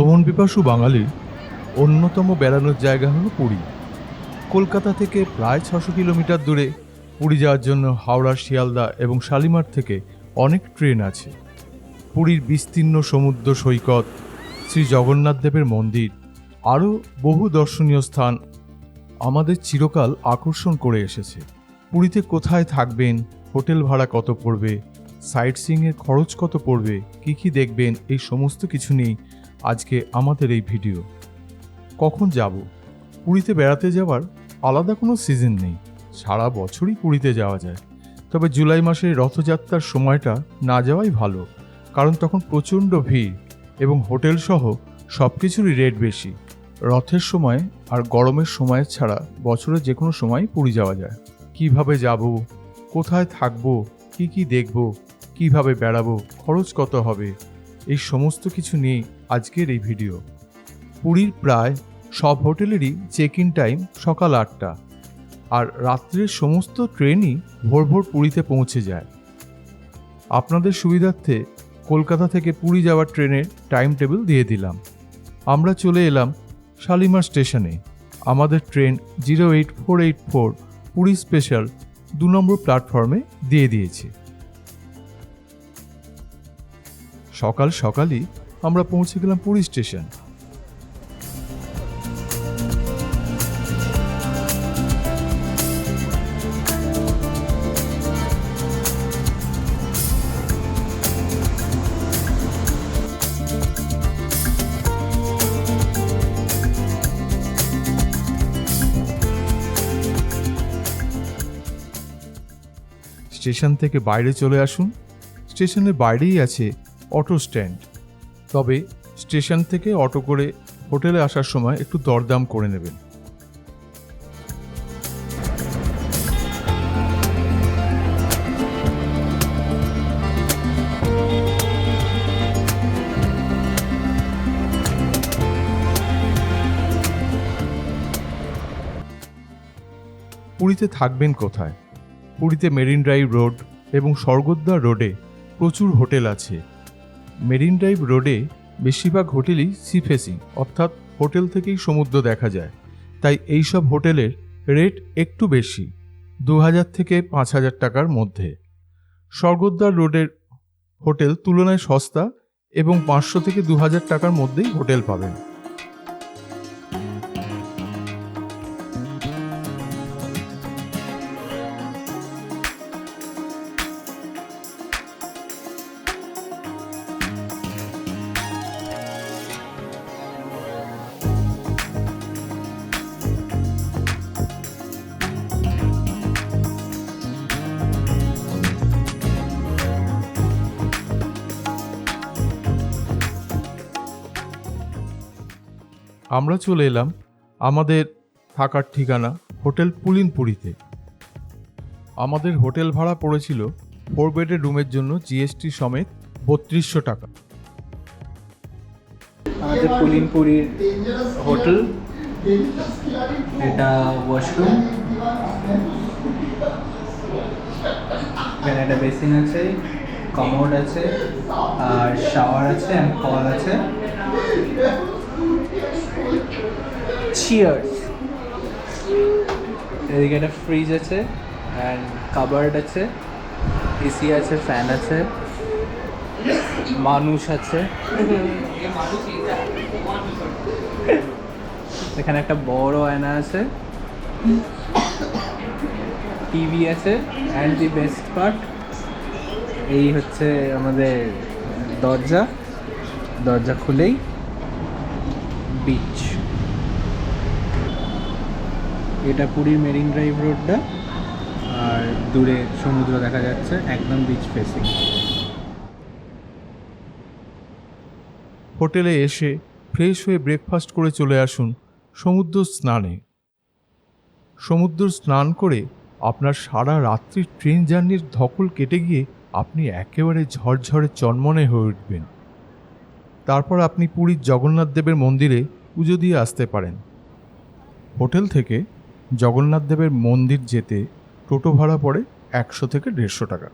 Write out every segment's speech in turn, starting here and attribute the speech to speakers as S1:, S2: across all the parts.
S1: ভ্রমণ পিপাসু বাঙালির অন্যতম বেড়ানোর জায়গা হলো পুরী। কলকাতা থেকে প্রায় ছশো কিলোমিটার দূরে পুরী যাওয়ার জন্য হাওড়া শিয়ালদা এবং শালিমার থেকে অনেক ট্রেন আছে। পুরীর বিস্তীর্ণ সমুদ্র সৈকত, শ্রী জগন্নাথ দেবের মন্দির, আরও বহু দর্শনীয় স্থান আমাদের চিরকাল আকর্ষণ করে এসেছে। পুরীতে কোথায় থাকবেন, হোটেল ভাড়া কত পড়বে সাইট সিংয়ের খরচ কত পড়বে, কি কি দেখবেন, এই সমস্ত কিছু নিয়েই আজকে আমাদের এই ভিডিও। কখন যাব? পুরীতে বেড়াতে যাওয়ার আলাদা কোনো সিজন নেই। সারা বছরই পুরীতে যাওয়া যায়। তবে জুলাই মাসে রথযাত্রার সময়টা না যাওয়াই ভালো, কারণ তখন প্রচণ্ড ভিড় এবং হোটেল সহ সব কিছুরই রেট বেশি। রথের সময় আর গরমের সময় ছাড়া বছরের যে কোনো সময় পুরী যাওয়া যায়। কীভাবে যাব? কোথায় থাকব? কি কি দেখব? কীভাবে বেড়াবো? খরচ কত হবে? এই সমস্ত কিছু নিয়ে আজকের এই ভিডিও। পুরীর প্রায় সব হোটেলেরই চেক ইন টাইম সকাল আটটা। আর রাত্রের সমস্ত ট্রেনই ভোর ভোর পুরীতে পৌঁছে যায়। আপনাদের সুবিধার্থে কলকাতা থেকে পুরী যাওয়ার ট্রেনের টাইম টেবিল দিয়ে দিলাম। আমরা চলে এলাম শালিমার স্টেশনে। আমাদের train zero eight four eight four Puri special দু নম্বর প্ল্যাটফর্মে দিয়ে দিয়েছে। সকাল সকালই আমরা পৌঁছে গেলাম পুরী স্টেশন। স্টেশন থেকে বাইরে চলে আসুন। স্টেশনের বাইরেই আছে অটো স্ট্যান্ড। তবে স্টেশন থেকে অটো করে হোটেলে আসার সময় একটু দরদাম করে নেবেন। পুরীতে থাকবেন কোথায়? পুরীতে মেরিন ড্রাইভ রোড এবং স্বর্গদ্বার রোডে প্রচুর হোটেল আছে। মেরিন ড্রাইভ রোডে বেশিরভাগ হোটেলই সি ফেসিং, অর্থাৎ হোটেল থেকেই সমুদ্র দেখা যায়। তাই এই সব হোটেলের রেট একটু বেশি দু হাজার থেকে পাঁচ হাজার টাকার মধ্যে। স্বর্গদ্বার রোডের হোটেল তুলনায় সস্তা এবং পাঁচশো থেকে দু হাজার টাকার মধ্যেই হোটেল পাবেন। আমরা চলে এলাম আমাদের থাকার ঠিকানা হোটেল পুলিনপুরিতে। আমাদের হোটেল ভাড়া পড়েছিল ফোর বেডের রুমের জন্য জিএসটি সমেত বত্রিশশো টাকা।
S2: আমাদের পুলিনপুরির হোটেল, এটা ওয়াশরুম। এখানে একটা বেসিন আছে, কমোড আছে, আর শাওয়ার আছে, অ্যান্ড কল আছে। চিয়ার্স এদিকে ফ্রিজ আছে অ্যান্ড কাবার্ড আছে এসি আছে ফ্যান আছে, মানুষ আছে। এখানে একটা বড় আয়না আছে টিভি আছে অ্যান্ড দি বেস্ট পার্ট এই হচ্ছে আমাদের দরজা। দরজা খুলেই বিচ এটা পুরীর মেরিন ড্রাইভ রোডটা, আর দূরে সমুদ্র দেখা যাচ্ছে, একদম বিচ ফেসিং
S1: হোটেলে এসে ফ্রেশ হয়ে ব্রেকফাস্ট করে চলে আসুন সমুদ্র স্নানে। সমুদ্র স্নান করে আপনার সারা রাত্রি ট্রেন জার্নির ধকল কেটে গিয়ে আপনি একেবারে ঝরঝরে চনমনে হয়ে উঠবেন। তারপর আপনি পুরীর জগন্নাথ দেবের মন্দিরে পুজো দিয়ে আসতে পারেন। হোটেল থেকে জগন্নাথদেবের মন্দির যেতে টোটো ভাড়া পড়ে একশো থেকে দেড়শো টাকা।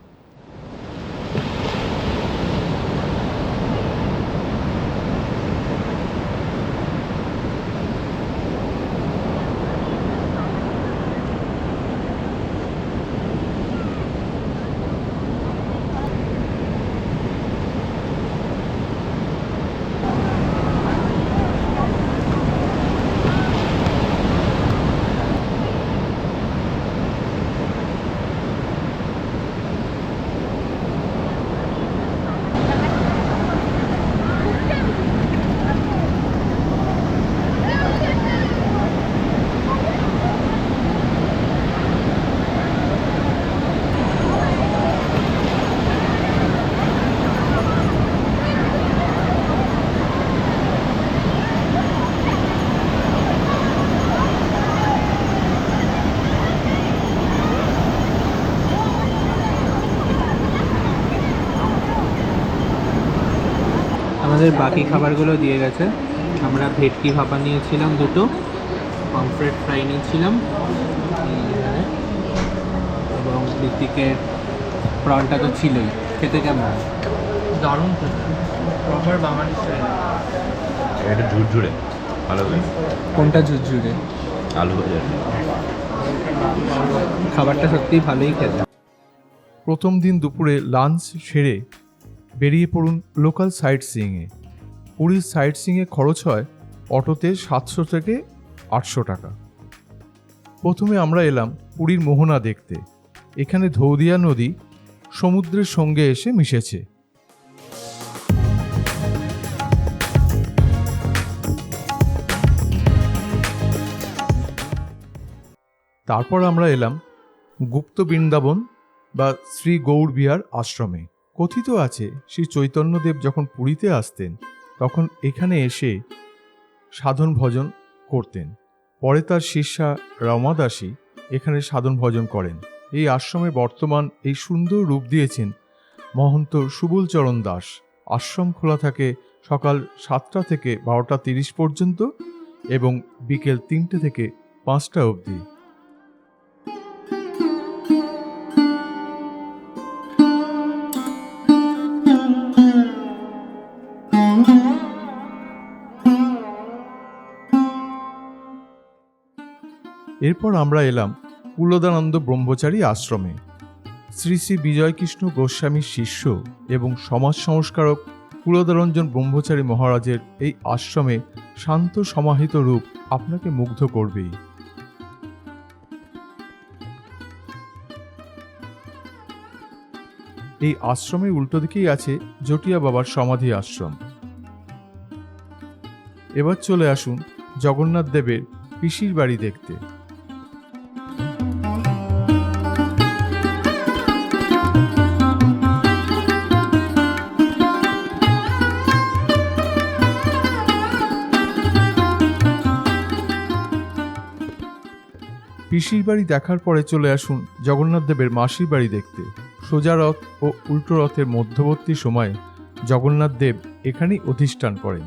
S2: আমাদের বাকি খাবারগুলো দিয়ে গেছে। আমরা ভেটকি ভাপা নিয়েছিলাম দুটো পমফ্রেট ফ্রাই নিয়েছিলাম। এবং ঋতিকের প্রনটা তো ছিলই। খেতে কেমন?
S3: দারুণ প্রপার বাঙালি স্টাইল
S4: এটা ঝুরঝুরে ভালো
S2: কোনটা ঝুরঝুরে?
S4: আলু ভাজা।
S2: খাবারটা সত্যিই ভালোই খেতে।
S1: প্রথম দিন দুপুরে লাঞ্চ সেরে বেরিয়ে পড়ুন লোকাল সাইট সিইংয়ে পুরীর সাইট সিইংয়ে খরচ হয় অটোতে সাতশো থেকে আটশো টাকা। প্রথমে আমরা এলাম পুরীর মোহনা দেখতে। এখানে ধৌদিয়া নদী সমুদ্রের সঙ্গে এসে মিশেছে। তারপর আমরা এলাম গুপ্ত বৃন্দাবন বা শ্রী গৌর বিহার আশ্রমে। কথিত আছে, শ্রী চৈতন্যদেব যখন পুরীতে আসতেন, তখন এখানে এসে সাধন ভজন করতেন। পরে তার শিষ্যা রমাদাসী এখানে সাধন ভজন করেন। এই আশ্রমে বর্তমান এই সুন্দর রূপ দিয়েছেন মহন্ত সুবলচরণ দাস। আশ্রম খোলা থাকে সকাল সাতটা থেকে বারোটা তিরিশ পর্যন্ত এবং বিকেল তিনটে থেকে পাঁচটা অবধি। এরপর আমরা এলাম কুলদানন্দ ব্রহ্মচারী আশ্রমে। শ্রী শ্রী বিজয়কৃষ্ণ গোস্বামীর শিষ্য এবং সমাজ সংস্কারক কুলদারঞ্জন ব্রহ্মচারী মহারাজের এই আশ্রমে শান্ত সমাহিত রূপ আপনাকে মুগ্ধ করবেই। এই আশ্রমের উল্টো দিকেই আছে জটিয়া বাবার সমাধি আশ্রম। এবার চলে আসুন জগন্নাথ দেবের পিসির বাড়ি দেখতে। পিসির বাড়ি দেখার পরে চলে আসুন জগন্নাথ দেবের মাসির বাড়ি দেখতে। সোজা রথ ও উল্টো রথের মধ্যবর্তী সময়ে জগন্নাথ দেব এখানেই অধিষ্ঠান করেন।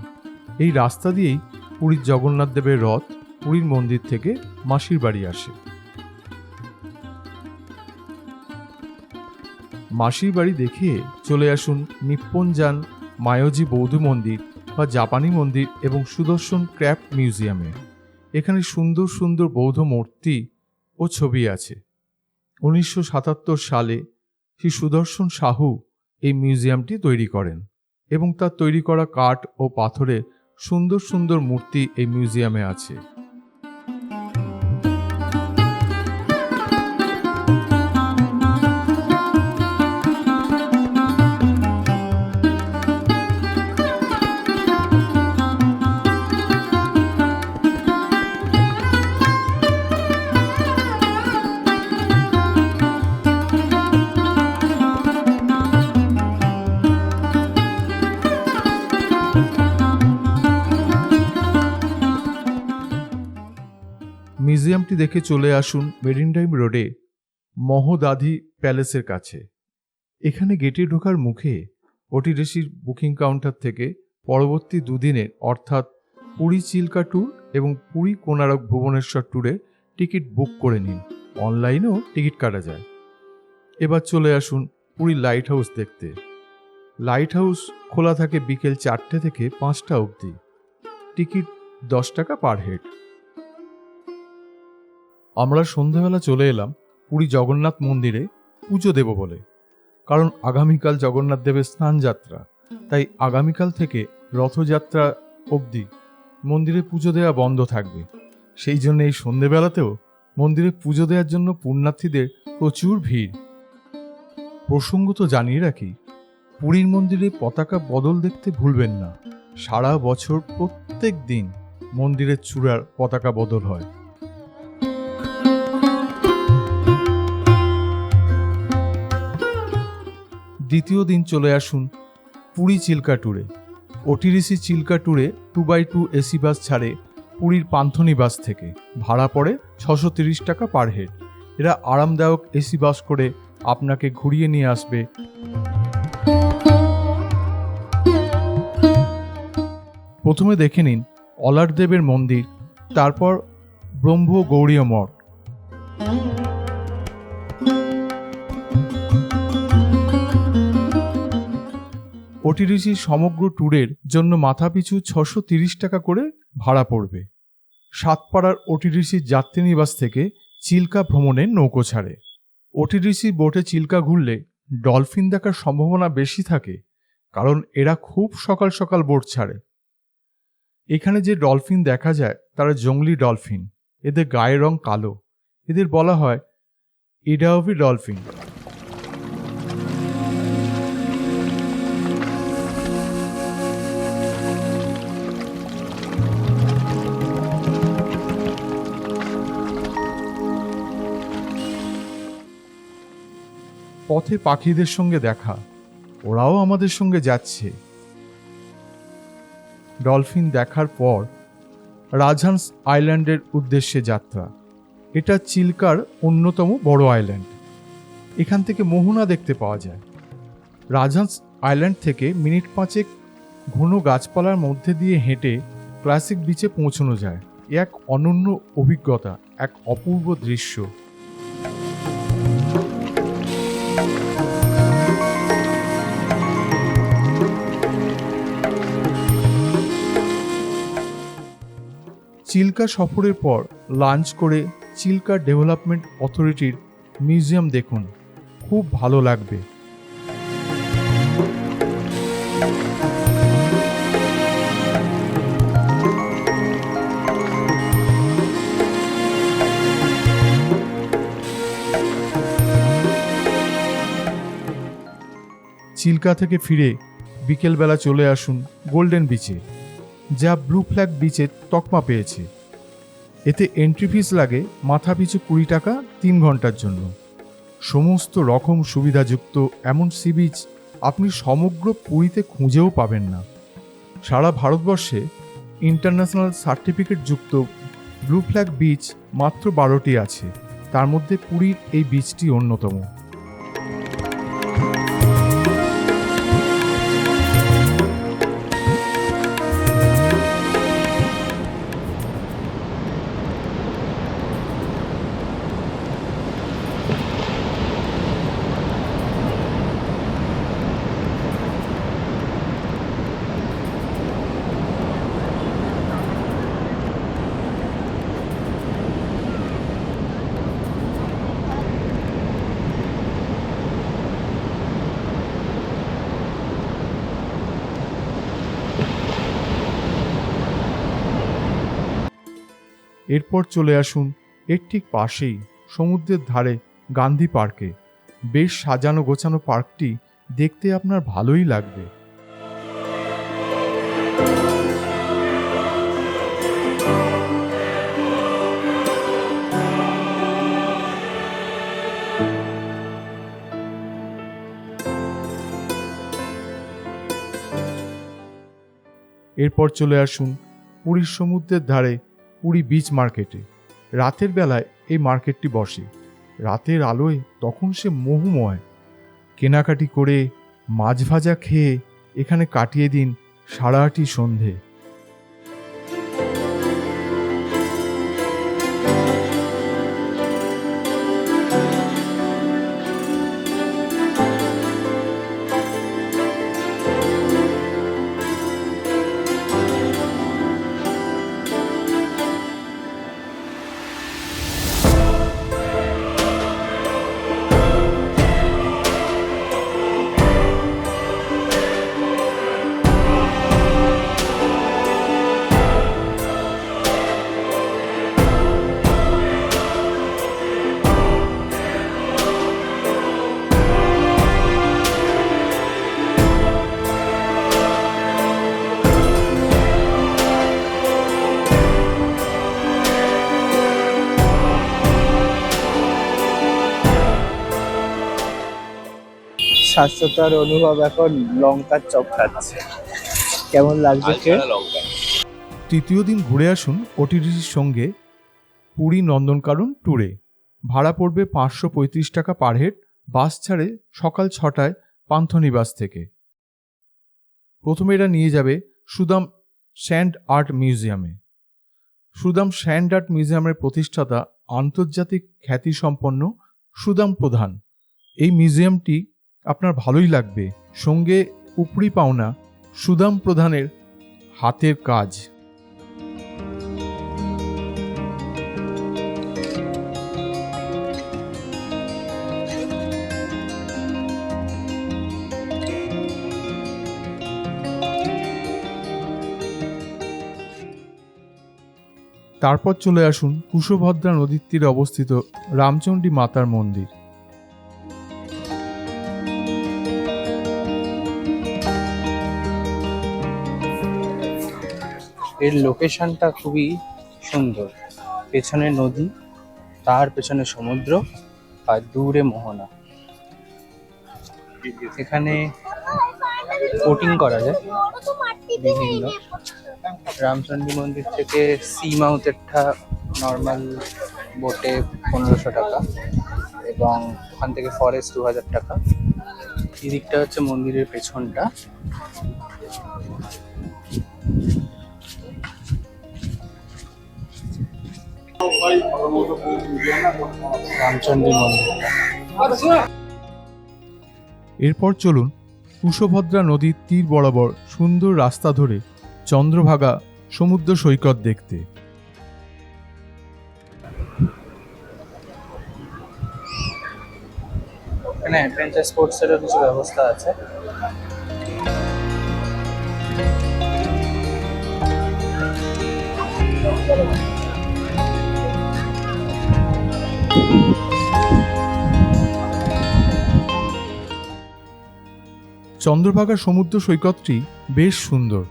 S1: এই রাস্তা দিয়েই পুরীর জগন্নাথ দেবের রথ পুরীর মন্দির থেকে মাসির বাড়ি আসে। মাসির বাড়ি দেখে চলে আসুন নিপ্পনজান মায়োজি বৌদ্ধ মন্দির বা জাপানি মন্দির এবং সুদর্শন ক্র্যাফট মিউজিয়ামে। এখানে সুন্দর সুন্দর বৌদ্ধ মূর্তি ও ছবি আছে। উনিশশো সাতাত্তর সালে শ্রী সুদর্শন সাহু এই মিউজিয়ামটি তৈরি করেন এবং তার তৈরি করা কাঠ ও পাথরের সুন্দর সুন্দর মূর্তি এই মিউজিয়ামে আছে। দেখে চলে আসুন মেরিনটাইম রোডে মহদাধি প্যালেসের কাছে। এখানে গেটে ঢোকার মুখে ওটিডিসির বুকিং কাউন্টার থেকে পরবর্তী দুদিনের অর্থাৎ পুরী চিল্কা ট্যুর এবং পুরী কোনারক ভুবনেশ্বর ট্যুরে টিকিট বুক করে নিন। অনলাইনেও টিকিট কাটা যায়। এবার চলে আসুন পুরী লাইট হাউস দেখতে। লাইট হাউস খোলা থাকে বিকেল চারটে থেকে পাঁচটা অবধি। টিকিট দশ টাকা পার হেড। আমরা সন্ধেবেলা চলে এলাম পুরী জগন্নাথ মন্দিরে পুজো দেব বলে। কারণ আগামীকাল জগন্নাথ দেবের স্নানযাত্রা। তাই আগামীকাল থেকে রথযাত্রা অবধি মন্দিরে পুজো দেওয়া বন্ধ থাকবে। সেই জন্য এই সন্ধেবেলাতেও মন্দিরে পুজো দেওয়ার জন্য পুণ্যার্থীদের প্রচুর ভিড়। প্রসঙ্গত জানিয়ে রাখি, পুরীর মন্দিরে পতাকা বদল দেখতে ভুলবেন না। সারা বছর প্রত্যেক দিন মন্দিরের চূড়ার পতাকা বদল হয়। দ্বিতীয় দিন চলে আসুন পুরী চিল্কা ট্যুরে। ওটিরিসি চিল্কা ট্যুরে two by two AC bus ছাড়ে পুরীর পান্থনী বাস থেকে। ভাড়া পড়ে ছশো তিরিশ টাকা পার হেড। এরা আরামদায়ক এসি বাস করে আপনাকে ঘুরিয়ে নিয়ে আসবে। প্রথমে দেখে নিন অলারদেবের মন্দির, তারপর ব্রহ্ম গৌরীয় মঠ। ওটিডিসির সমগ্র ট্যুরের জন্য মাথাপিছু ছশো তিরিশ টাকা করে ভাড়া পড়বে। সাতপাড়ার ওটিডিসির যাত্রীনিবাস থেকে চিল্কা ভ্রমণে নৌকো ছাড়ে। ওটিডিসি বোটে চিল্কা ঘুরলে ডলফিন দেখার সম্ভাবনা বেশি থাকে, কারণ এরা খুব সকাল সকাল বোট ছাড়ে। এখানে যে ডলফিন দেখা যায়, তারা জংলি ডলফিন। এদের গায়ের রং কালো। এদের বলা হয় ইডাওভি ডলফিন। পথে পাখিদের সঙ্গে দেখা। ওরাও আমাদের সঙ্গে যাচ্ছে। ডলফিন দেখার পর রাজহান্স আইল্যান্ডের উদ্দেশ্যে যাত্রা। এটা চিল্কার অন্যতম বড় আইল্যান্ড। এখান থেকে মোহনা দেখতে পাওয়া যায়। রাজহান্স আইল্যান্ড থেকে মিনিট পাঁচেক ঘন গাছপালার মধ্যে দিয়ে হেঁটে ক্লাসিক বিচে পৌঁছানো যায়। এক অনন্য অভিজ্ঞতা, এক অপূর্ব দৃশ্য। চিল্কা সফরের পর লাঞ্চ করে চিল্কা ডেভেলপমেন্ট অথরিটির মিউজিয়াম দেখুন। খুব ভালো লাগবে। চিল্কা থেকে ফিরে বিকেলবেলা চলে আসুন গোল্ডেন বিচে। যা ব্লু ফ্ল্যাগ বিচে তকমা পেয়েছে। এতে এন্ট্রি ফিস লাগে মাথা পিছু কুড়ি টাকা তিন ঘণ্টার জন্য। সমস্ত রকম সুবিধাযুক্ত এমন সি বিচ আপনি সমগ্র পুরীতে খুঁজেও পাবেন না। সারা ভারতবর্ষে ইন্টারন্যাশনাল সার্টিফিকেট যুক্ত ব্লু ফ্ল্যাগ বিচ মাত্র বারোটি আছে। তার মধ্যে পুরীর এই বিচটি অন্যতম। এরপর চলে আসুন এর ঠিক পাশেই সমুদ্রের ধারে গান্ধী পার্কে। বেশ সাজানো গোছানো পার্কটি দেখতে আপনার ভালোই লাগবে। এরপর চলে আসুন পুরীর সমুদ্রের ধারে পুরী বিচ মার্কেটে রাতের বেলায় এই মার্কেটটি বসে। রাতের আলোয় তখন সে মহুময়। কেনাকাটি করে, মাছ ভাজা খেয়ে এখানে কাটিয়ে দিন সারাটি সন্ধে।
S3: স্বাস্থ্যতার অনুভব এখন লঙ্কার চপ খাচ্ছে। কেমন লাগছে খেয়ে?
S1: তৃতীয় দিন ঘুরে আসুন ওটিডিসির সঙ্গে পুরী নন্দনকানন ট্যুরে ভাড়া পড়বে পাঁচশো পঁয়ত্রিশ টাকা পার হেড বাস ছাড়ে সকাল ছটায় পান্থনিবাস থেকে। প্রথমে এরা নিয়ে যাবে সুদাম স্যান্ড আর্ট মিউজিয়ামে। সুদাম স্যান্ড আর্ট মিউজিয়ামের প্রতিষ্ঠাতা আন্তর্জাতিক খ্যাতিসম্পন্ন সুদাম প্রধান। এই মিউজিয়ামটি আপনার ভালোই লাগবে। সঙ্গে উপরি পাওনা সুদাম প্রধানের হাতের কাজ। তারপর চলে আসুন কুশভদ্রা নদীর তীরে অবস্থিত রামচণ্ডী মাতার মন্দির।
S3: এর লোকেশনটা খুবই সুন্দর। পেছনে নদী, তার পেছনে সমুদ্র আর দূরে মোহনা। এখানে বোটিং করা যায়। বিভিন্ন। রামচন্ডী মন্দির থেকে সি মাউথেরটা নর্মাল বোটে পনেরোশো টাকা এবং ওখান থেকে ফরেস্ট দু হাজার টাকা। এদিকটা হচ্ছে মন্দিরের পেছনটা। মন্দিরটা
S1: এরপর চলুন কুশভদ্রা নদীর তীর বরাবর সুন্দর রাস্তা ধরে চন্দ্রভাগা সমুদ্র সৈকত দেখতে।
S3: ব্যবস্থা আছে।
S1: চন্দ্রভাগা সমুদ্র সৈকতটি বেশ সুন্দর।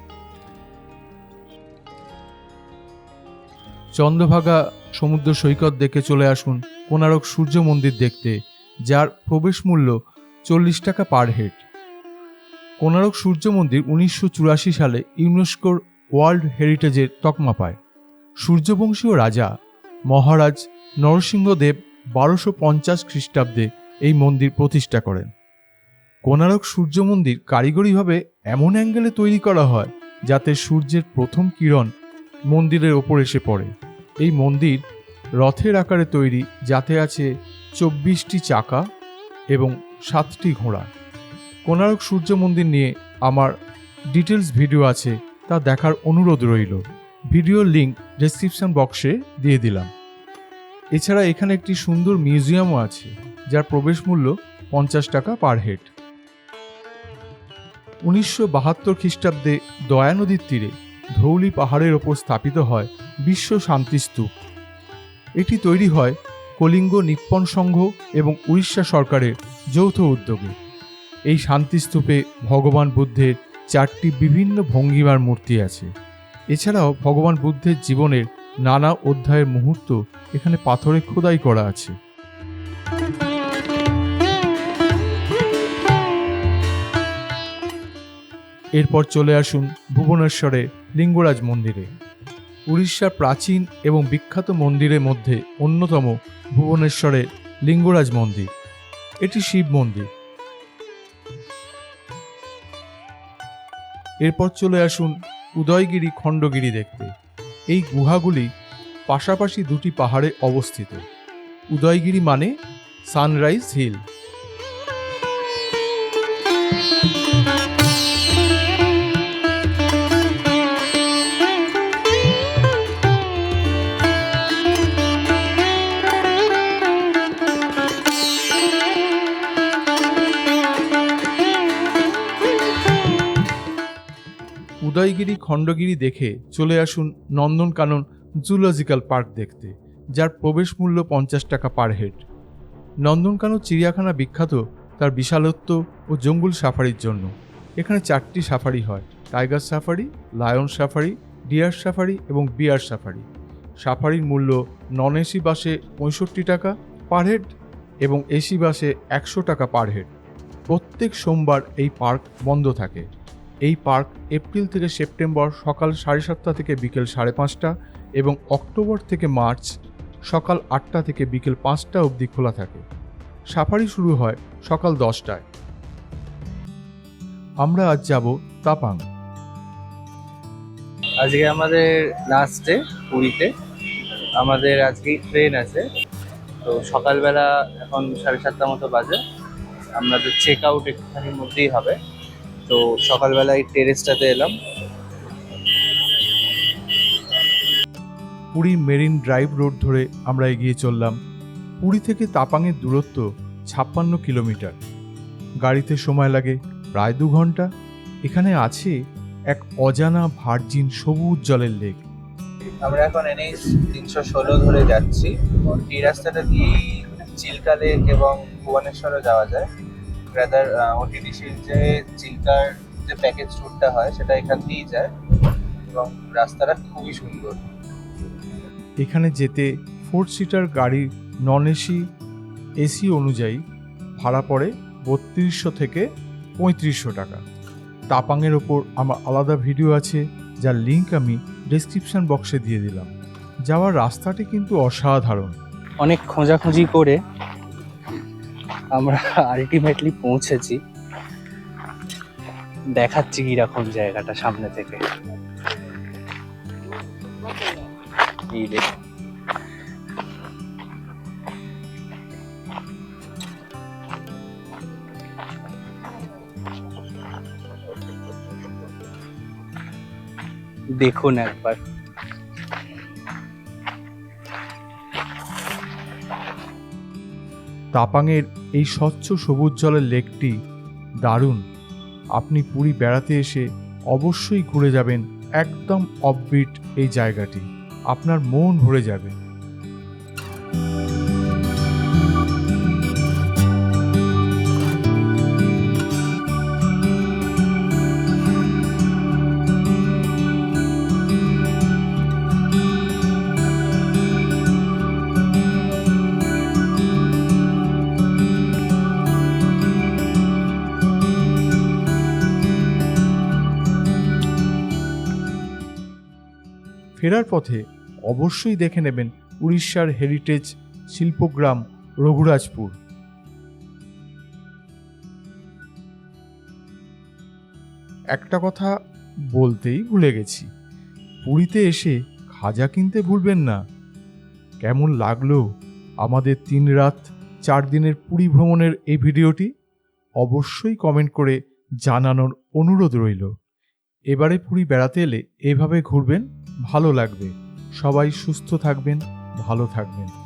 S1: চন্দ্রভাগা সমুদ্র সৈকত দেখে চলে আসুন কোনারক সূর্য মন্দির দেখতে, যার প্রবেশ মূল্য চল্লিশ টাকা পার হেড। কোনারক সূর্য মন্দির উনিশশো চুরাশি সালে ইউনেস্কোর ওয়ার্ল্ড হেরিটেজের তকমা পায়। সূর্যবংশীয় রাজা মহারাজ নরসিংহদেব বারোশো পঞ্চাশ খ্রিস্টাব্দে এই মন্দির প্রতিষ্ঠা করেন। কোনারক সূর্য মন্দির কারিগরিভাবে এমন অ্যাঙ্গেলে তৈরি করা হয় যাতে সূর্যের প্রথম কিরণ মন্দিরের ওপর এসে পড়ে। এই মন্দির রথের আকারে তৈরি, যাতে আছে চব্বিশটি চাকা এবং সাতটি ঘোড়া। কোনারক সূর্য মন্দির নিয়ে আমার ডিটেলস ভিডিও আছে, তা দেখার অনুরোধ রইল। ভিডিওর লিঙ্ক ডেসক্রিপশন বক্সে দিয়ে দিলাম। এছাড়া এখানে একটি সুন্দর মিউজিয়ামও আছে, যার প্রবেশ মূল্য পঞ্চাশ টাকা পার হেড। উনিশশো বাহাত্তর খ্রিস্টাব্দে দয়া নদীর তীরে ধৌলি পাহাড়ের ওপর স্থাপিত হয় বিশ্ব শান্তি স্তূপ। এটি তৈরি হয় কলিঙ্গ নিপ্পন সংঘ এবং উড়িষ্যা সরকারের যৌথ উদ্যোগে। এই শান্তিস্তূপে ভগবান বুদ্ধের চারটি বিভিন্ন ভঙ্গিমার মূর্তি আছে। এছাড়াও ভগবান বুদ্ধের জীবনের নানা অধ্যায়ের মুহূর্ত এখানে পাথরে খোদাই করা আছে। এরপর চলে আসুন ভুবনেশ্বরে লিঙ্গরাজ মন্দিরে। উড়িষ্যার প্রাচীন এবং বিখ্যাত মন্দিরের মধ্যে অন্যতম ভুবনেশ্বরে লিঙ্গরাজ মন্দির। এটি শিব মন্দির। এরপর চলে আসুন উদয়গিরি খণ্ডগিরি দেখতে। এই গুহাগুলি পাশাপাশি দুটি পাহাড়ে অবস্থিত। উদয়গিরি মানে সানরাইজ হিল উদয়গিরি খণ্ডগিরি দেখে চলে আসুন নন্দনকানন জুলজিক্যাল পার্ক দেখতে, যার প্রবেশ মূল্য পঞ্চাশ টাকা পার হেড। নন্দনকানন চিড়িয়াখানা বিখ্যাত তার বিশালত্ব ও জঙ্গল সাফারির জন্য। এখানে চারটি সাফারি হয়, tiger safari, lion safari, deer safari এবং বিয়ার সাফারি। সাফারির মূল্য নন এসি বাসে পঁয়ষট্টি টাকা পার হেড এবং এসি বাসে একশো টাকা পার হেড। প্রত্যেক সোমবার এই পার্ক বন্ধ থাকে। এই পার্ক এপ্রিল থেকে সেপ্টেম্বর সকাল সাড়ে সাতটা থেকে বিকেল সাড়ে পাঁচটা এবং অক্টোবর থেকে মার্চ সকাল আটটা থেকে বিকেল পাঁচটা অবধি খোলা থাকে। সাফারি শুরু হয় সকাল দশটায়। আমরা আজ যাব তাপাং।
S3: আজকে আমাদের লাস্ট ডে পুরীতে। আমাদের আজকে ট্রেন আছে। তো সকালবেলা এখন সাড়ে সাতটা মতো বাজে। আমাদের চেক আউট একটুখানির মধ্যেই হবে। তো সকালবেলা এই টেরেসটাতে এলাম।
S1: পুরী মেরিন ড্রাইভ রোড ধরে আমরা এগিয়ে চললাম। পুরী থেকে তাপাংয়ের দূরত্ব ছাপ্পান্ন কিলোমিটার। গাড়িতে সময় লাগে প্রায় দু ঘণ্টা। এখানে আছে এক অজানা ভার্জিন সবুজ জলের লেক।
S3: আমরা এখন এনএইচ তিনশো ষোলো ধরে যাচ্ছি। এই রাস্তাটা দিয়েই চিল্কা লেক এবং ভুবনেশ্বরও যাওয়া যায়। রাদার ওটিডিসির যে চিল্কার যে প্যাকেজ ট্যুরটা হয় সেটা এখান দিয়েই যায় এবং রাস্তাটা খুবই সুন্দর।
S1: এখানে যেতে ফোর সিটার গাড়ির নন এসি এসি অনুযায়ী ভাড়া পড়ে বত্রিশশো থেকে পঁয়ত্রিশশো টাকা। তাপাংয়ের ওপর আমার আলাদা ভিডিও আছে যার লিংক আমি ডেসক্রিপশন বক্সে দিয়ে দিলাম। যাওয়ার রাস্তাটি কিন্তু অসাধারণ।
S3: অনেক খোঁজাখুঁজি করে আমরা আলটিমেটলি পৌঁছেছি। দেখাচ্ছি কীরকম জায়গাটা সামনে থেকে। এই দেখুন দেখুন একবার।
S1: তাপাংয়ের এই স্বচ্ছ সবুজ জলের লেকটি দারুণ। আপনি পুরী বেড়াতে এসে অবশ্যই ঘুরে যাবেন একদম অববিট এই জায়গাটি। আপনার মন ভরে যাবে। ফেরার পথে অবশ্যই দেখে নেবেন উড়িষ্যার হেরিটেজ শিল্পগ্রাম রঘুরাজপুর। একটা কথা বলতেই ভুলে গেছি। পুরীতে এসে খাজা কিনতে ভুলবেন না। কেমন লাগল আমাদের তিন রাত, চার দিনের পুরী ভ্রমণের এই ভিডিওটি? অবশ্যই কমেন্ট করে জানানোর অনুরোধ রইল। এবারে পুরী বেড়াতে এলে এভাবে ঘুরবেন? ভালো লাগবে। সবাই সুস্থ থাকবেন ভালো থাকবেন।